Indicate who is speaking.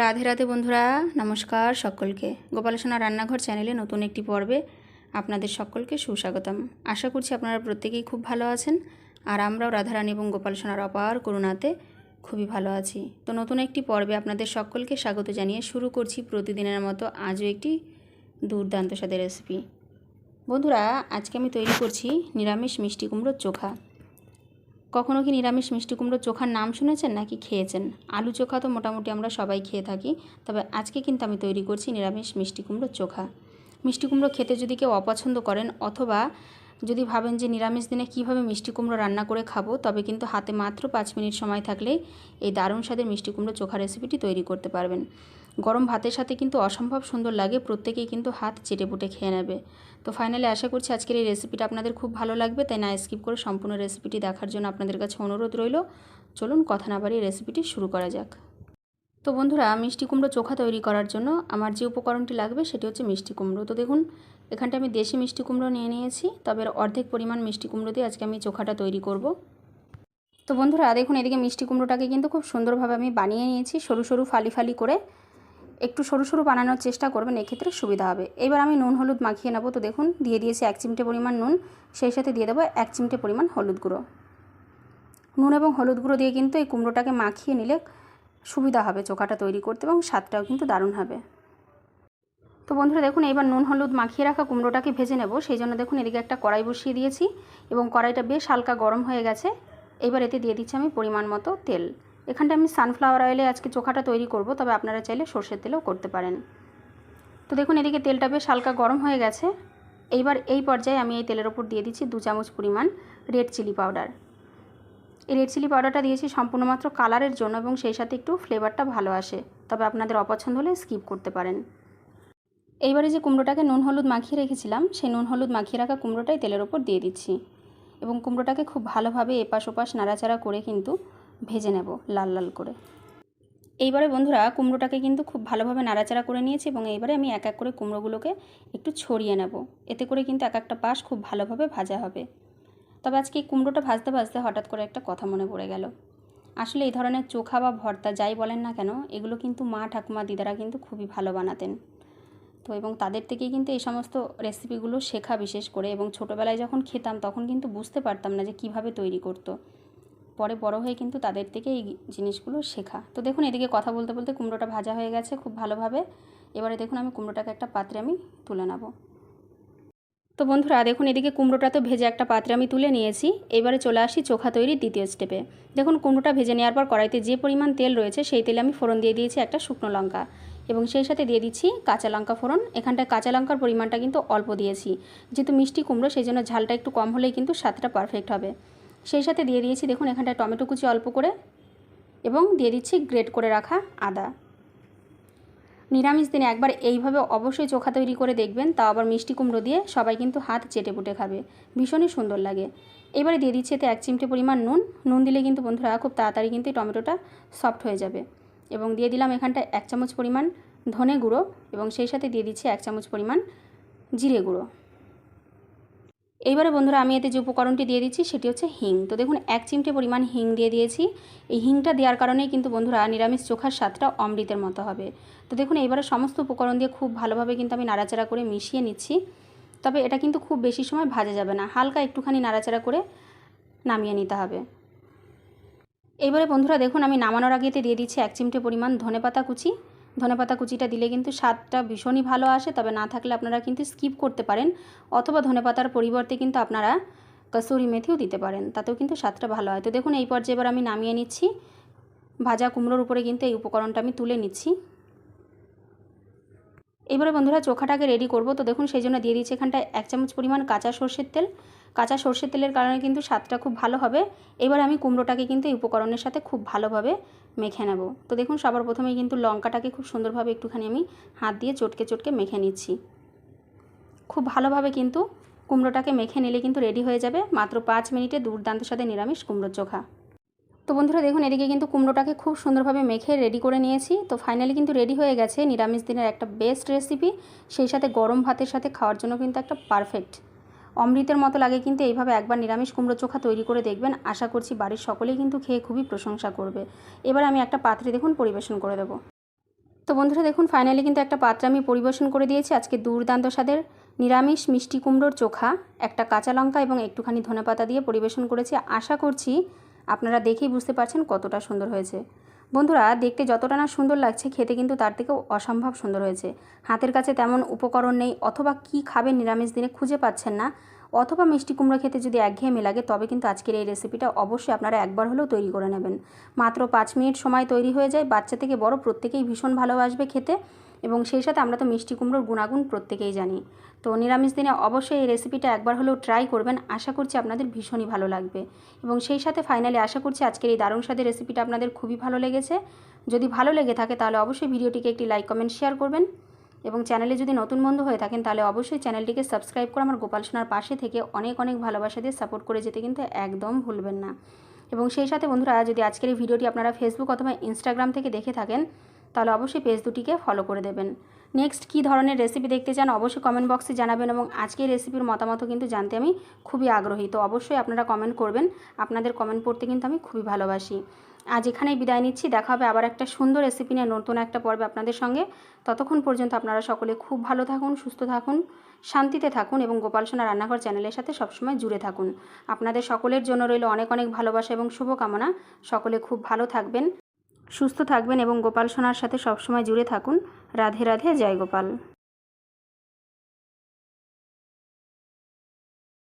Speaker 1: রাধে রাধে বন্ধুরা, নমস্কার সকলকে। গোপালসোনা রান্নাঘর চ্যানেলে নতুন একটি পর্বে আপনাদের সকলকে সুস্বাগতম। আশা করছি আপনারা প্রত্যেকেই খুব ভালো আছেন আর আমরাও রাধারানী এবং গোপালসোনার অপার করুণাতে খুবই ভালো আছি। তো নতুন একটি পর্বে আপনাদের সকলকে স্বাগত জানিয়ে শুরু করছি প্রতিদিনের মতো আজও একটি দুর্দান্ত স্বাদের রেসিপি বন্ধুরা, আজকে আমি তৈরি করছি নিরামিষ মিষ্টি কুমড়োর চোখা। কখনো কি নিরামিষ মিষ্টি কুমড়োর চোখার নাম শুনেছেন নাকি খেয়েছেন? আলু চোখা তো মোটামুটি আমরা সবাই খেয়ে থাকি, তবে আজকে কিন্তু আমি তৈরি করছি নিরামিষ মিষ্টি কুমড়োর চোখা। মিষ্টি কুমড়ো খেতে যদি কেউ অপছন্দ করেন অথবা যদি ভাবেন যে নিরামিষ দিনে কীভাবে মিষ্টি কুমড়ো রান্না করে খাব, তবে কিন্তু হাতে মাত্র পাঁচ মিনিট সময় থাকলেই এই দারুণ স্বাদের মিষ্টি কুমড়ো চোখা রেসিপিটি তৈরি করতে পারবেন। গরম ভাতের সাথে কিন্তু অসম্ভব সুন্দর লাগে, প্রত্যেকেই কিন্তু হাত চেটে পুটে খেয়ে নেবে। তো ফাইনালি আশা করছি আজকের এই রেসিপিটা আপনাদের খুব ভালো লাগবে, তাই না স্কিপ করে সম্পূর্ণ রেসিপিটি দেখার জন্য আপনাদের কাছে অনুরোধ রইল। চলুন কথা না বাড়িয়ে রেসিপিটি শুরু করা যাক। তো বন্ধুরা, মিষ্টি কুমড়ো চোখা তৈরি করার জন্য আমার যে উপকরণটি লাগবে সেটি হচ্ছে মিষ্টি কুমড়ো। তো দেখুন, এখানটা আমি দেশি মিষ্টি কুমড়ো নিয়ে নিয়েছি, তবে অর্ধেক পরিমাণ মিষ্টি কুমড়ো দিয়ে আজকে আমি চোখাটা তৈরি করব। তো বন্ধুরা, দেখুন এদিকে মিষ্টি কুমড়োটাকে কিন্তু খুব সুন্দরভাবে আমি বানিয়ে নিয়েছি, সরু সরু ফালি ফালি করে। একটু সরু সরু বানানোর চেষ্টা করবেন, এক্ষেত্রে সুবিধা হবে। এবার আমি নুন, হলুদ মাখিয়ে নেব। তো দেখুন, দিয়ে দিয়েছি এক চিমটে পরিমাণ নুন, সেই সাথে দিয়ে দেবো এক চিমটে পরিমাণ হলুদ গুঁড়ো। নুন এবং হলুদ গুঁড়ো দিয়ে কিন্তু এই কুমড়োটাকে মাখিয়ে নিলে সুবিধা হবে চোখাটা তৈরি করতে এবং স্বাদটাও কিন্তু দারুণ হবে। তো বন্ধুরা, দেখুন, এবার নুন, হলুদ মাখিয়ে রাখা কুমড়োটাকে ভেজে নেব। সেই জন্য দেখুন, এদিকে একটা কড়াই বসিয়ে দিয়েছি এবং কড়াইটা বেশ হালকা গরম হয়ে গেছে। এবার এতে দিয়ে দিচ্ছি আমি পরিমাণ মতো তেল। এখানটা আমি সানফ্লাওয়ার অয়েলে আজকে চোখাটা তৈরি করব, তবে আপনারা চাইলে সর্ষের তেলেও করতে পারেন। তো দেখুন, এদিকে তেলটা বেশ হালকা গরম হয়ে গেছে। এইবার এই পর্যায়ে আমি এই তেলের ওপর দিয়ে দিচ্ছি দু চামচ পরিমাণ রেড চিলি পাউডার এই রেড চিলি পাউডারটা দিয়েছি সম্পূর্ণ মাত্র কালারের জন্য এবং সেই সাথে একটু ফ্লেভারটা ভালো আসে। তবে আপনাদের অপছন্দ হলে স্কিপ করতে পারেন। এইবারে যে কুমড়োটাকে নুন হলুদ মাখিয়ে রেখেছিলাম, সেই নুন হলুদ মাখিয়ে রাখা কুমড়োটাই তেলের ওপর দিয়ে দিচ্ছি। এবং কুমড়োটাকে খুব ভালোভাবে এপাশ ওপাশ নাড়াচাড়া করে কিন্তু ভেজে নেব লাল লাল করে। এইবারে বন্ধুরা, কুমড়োটাকে কিন্তু খুব ভালোভাবে নাড়াচাড়া করে নিয়েছি এবং এইবারে আমি এক এক করে কুমড়োগুলোকে একটু ছড়িয়ে নেব। এতে করে কিন্তু এক একটা পাশ খুব ভালোভাবে ভাজা হবে। তবে আজকে কুমড়োটা ভাজতে ভাজতে হঠাৎ করে একটা কথা মনে পড়ে গেল। আসলে এই ধরনের চোখা বা ভর্তা যাই বলেন না কেন, এগুলো কিন্তু মা ঠাকুমা দিদারা কিন্তু খুবই ভালো বানাতেন। তো এবং তাদের থেকেই কিন্তু এই সমস্ত রেসিপিগুলো শেখা বিশেষ করে এবং ছোটোবেলায় যখন খেতাম তখন কিন্তু বুঝতে পারতাম না যে কীভাবে তৈরি করতো। পরে বড় হয়ে কিন্তু তাদের থেকে এই জিনিসগুলো শেখা। তো দেখুন, এদিকে কথা বলতে বলতে কুমড়োটা ভাজা হয়ে গেছে খুব ভালোভাবে। এবারে দেখুন, আমি কুমড়োটাকে একটা পাত্রে আমি তুলে নেব। তো বন্ধুরা, দেখুন, এদিকে কুমড়োটা তো ভেজে একটা পাত্রে আমি তুলে নিয়েছি। এবারে চলে আসি চোখা তৈরির দ্বিতীয় স্টেপে। দেখুন, কুমড়োটা ভেজে নেওয়ার পর কড়াইতে যে পরিমাণ তেল রয়েছে, সেই তেলে আমি ফোড়ন দিয়ে দিয়েছি একটা শুকনো লঙ্কা। এবং সেই সাথে দিয়ে দিচ্ছি কাঁচা লঙ্কা ফোড়ন। এখানটায় কাঁচা লঙ্কার পরিমাণটা কিন্তু অল্প দিয়েছি। যেহেতু মিষ্টি কুমড়ো, সেই জন্য ঝালটা একটু কম হলেই কিন্তু স্বাদটা পারফেক্ট হবে। সেই সাথে দিয়ে দিয়েছি দেখুন এখানটায় টমেটো কুচি অল্প করে এবং দিয়ে দিচ্ছি গ্রেট করে রাখা আদা। নিরামিষ দিনে একবার এইভাবে অবশ্যই চোখা তৈরি করে দেখবেন, তাও আবার মিষ্টি কুমড়ো দিয়ে সবাই কিন্তু হাত চেটে পুটে খাবে। ভীষণই সুন্দর লাগে। এবারে দিয়ে দিচ্ছি এতে এক চিমটে পরিমাণ নুন। নুন দিলে কিন্তু বন্ধুরা খুব তাড়াতাড়ি কিন্তু টমেটোটা সফট হয়ে যাবে। এবং দিয়ে দিলাম এখানটায় এক চামচ পরিমাণ ধনে গুঁড়ো এবং সেই সাথে দিয়ে দিচ্ছি এক চামচ পরিমাণ জিরে গুঁড়ো। এইবারে বন্ধুরা আমি এতে যে উপকরণটি দিয়ে দিচ্ছি সেটি হচ্ছে হিং। তো দেখুন, এক চিমটে পরিমাণ হিং দিয়ে দিয়েছি। এই হিংটা দেওয়ার কারণেই কিন্তু বন্ধুরা নিরামিষ চোখার স্বাদটা অমৃতের মতো হবে। তো দেখুন, এইবারে সমস্ত উপকরণ দিয়ে খুব ভালোভাবে কিন্তু আমি নাড়াচাড়া করে মিশিয়ে নিচ্ছি। তবে এটা কিন্তু খুব বেশি সময় ভাজা যাবে না, হালকা একটুখানি নাড়াচাড়া করে নামিয়ে নিতে হবে। এইবারে বন্ধুরা দেখুন, আমি নামানোর আগেতে দিয়ে দিচ্ছি এক চিমটে পরিমাণ ধনেপাতা কুচি। ধনেপাতা কুচিটা দিলে কিন্তু স্বাদটা ভীষণই ভালো আসে, তবে না থাকলে আপনারা কিন্তু স্কিপ করতে পারেন, অথবা ধনেপাতার পরিবর্তে কিন্তু আপনারা কসুরি মেথিও দিতে পারেন, তাতেও কিন্তু স্বাদটা ভালো হয়। তো দেখুন, এই পর্যায়ে এবার আমি নামিয়ে নিচ্ছি, ভাজা কুমড়োর উপরে কিন্তু এই উপকরণটা আমি তুলে নিচ্ছি। এবারে বন্ধুরা চোখাটাকে রেডি করব। তো দেখুন সেই জন্য দিয়ে দিচ্ছি এখানটায় এক চামচ পরিমাণ কাঁচা সর্ষের তেল। কাঁচা সর্ষের তেলের কারণে কিন্তু স্বাদটা খুব ভালো হবে। এবার আমি কুমড়োটাকে কিন্তু এই উপকরণের সাথে খুব ভালোভাবে মেখে নেব। তো দেখুন, সবার প্রথমেই কিন্তু লঙ্কাটাকে খুব সুন্দরভাবে একটুখানি আমি হাত দিয়ে চটকে চটকে মেখে নিচ্ছি। খুব ভালোভাবে কিন্তু কুমড়োটাকে মেখে নিলে কিন্তু রেডি হয়ে যাবে। মাত্র পাঁচ মিনিটে দুর্দান্ত সাথে নিরামিষ কুমড়োর চোখা। তো বন্ধুরা দেখুন, এদিকে কিন্তু কুমড়োটাকে খুব সুন্দরভাবে মেখে রেডি করে নিয়েছি। তো ফাইনালি কিন্তু রেডি হয়ে গেছে নিরামিষ দিনের একটা বেস্ট রেসিপি সেই সাথে গরম ভাতের সাথে খাওয়ার জন্য কিন্তু একটা পারফেক্ট অমৃতের মতো লাগে কিন্তু এইভাবে একবার নিরামিষ কুমড়ো চোখা তৈরি করে দেখবেন। আশা করছি বাড়ির সকলেই কিন্তু খেয়ে খুবই প্রশংসা করবে। এবার আমি একটা পাত্রে দেখুন পরিবেশন করে দেবো। তো বন্ধুরা দেখুন ফাইনালি কিন্তু একটা পাত্রে আমি পরিবেশন করে দিয়েছি আজকে দুর্দান্ত স্বাদের নিরামিষ মিষ্টি কুমড়োর চোখা। একটা কাঁচা লঙ্কা এবং একটুখানি ধনেপাতা দিয়ে পরিবেশন করেছি। আশা করছি আপনারা দেখেই বুঝতে পারছেন কতটা সুন্দর হয়েছে। বন্ধুরা, দেখতে যতটা না সুন্দর লাগছে, খেতে কিন্তু তার থেকেও অসম্ভব সুন্দর হয়েছে। হাতের কাছে তেমন উপকরণ নেই, অথবা কি খাবেন নিরামিষ দিনে খুঁজে পাচ্ছেন না। অথবা মিষ্টি কুমড়ো খেতে যদি একঘেয়েমি লাগে, তবে কিন্তু আজকের এই রেসিপিটা অবশ্যই আপনারা একবার হলেও তৈরি করে নেবেন। মাত্র পাঁচ মিনিট সময় তৈরি হয়ে যায়, বাচ্চা থেকে বড় প্রত্যেকেই ভীষণ ভালোবাসবে খেতে। এবং সেই সাথে আমরা তো মিষ্টি কুমড়োর গুণাগুণ প্রত্যেকেই জানি। তো নিরামিষ দিনে অবশ্যই এই রেসিপিটা একবার হলেও ট্রাই করবেন। আশা করছি আপনাদের ভীষণই ভালো লাগবে। এবং সেই সাথে ফাইনালি আশা করছি আজকের এই দারুণ স্বাদের রেসিপিটা আপনাদের খুবই ভালো লেগেছে। যদি ভালো লেগে থাকে তাহলে অবশ্যই ভিডিওটিকে একটি লাইক কমেন্ট শেয়ার করবেন। এবং চ্যানেলে যদি নতুন বন্ধু হয়ে থাকেন তাহলে অবশ্যই চ্যানেলটিকে সাবস্ক্রাইব করে আমার গোপাল সোনার পাশে থেকে অনেক অনেক ভালোবাসা দিয়ে সাপোর্ট করে যেতে কিন্তু একদম ভুলবেন না। এবং সেই সাথে বন্ধুরা, যদি আজকের এই ভিডিওটি আপনারা ফেসবুক অথবা ইনস্টাগ্রাম থেকে দেখে থাকেন তাহলে অবশ্যই পেজ দুটিকে ফলো করে দেবেন। নেক্সট কী ধরনের রেসিপি দেখতে চান অবশ্যই কমেন্ট বক্সে জানাবেন এবং আজকের রেসিপির মতামতও কিন্তু জানতে আমি খুবই আগ্রহী। তো অবশ্যই আপনারা কমেন্ট করবেন, আপনাদের কমেন্ট পড়তে কিন্তু আমি খুবই ভালোবাসি। আজ এখানেই বিদায় নিচ্ছি, দেখা হবে আবার একটা সুন্দর রেসিপি নিয়ে নতুন একটা পর্বে আপনাদের সঙ্গে। ততক্ষণ পর্যন্ত আপনারা সকলে খুব ভালো থাকুন, সুস্থ থাকুন, শান্তিতে থাকুন এবং গোপাল সোনা রান্নাঘর চ্যানেলের সাথে সবসময় জুড়ে থাকুন। আপনাদের সকলের জন্য রইল অনেক অনেক ভালোবাসা এবং শুভকামনা। সকলে খুব ভালো থাকবেন। সুস্থ থাকবেন এবং গোপাল সোনার সাথে সবসময় জুড়ে থাকুন। রাধে রাধে জয় গোপাল।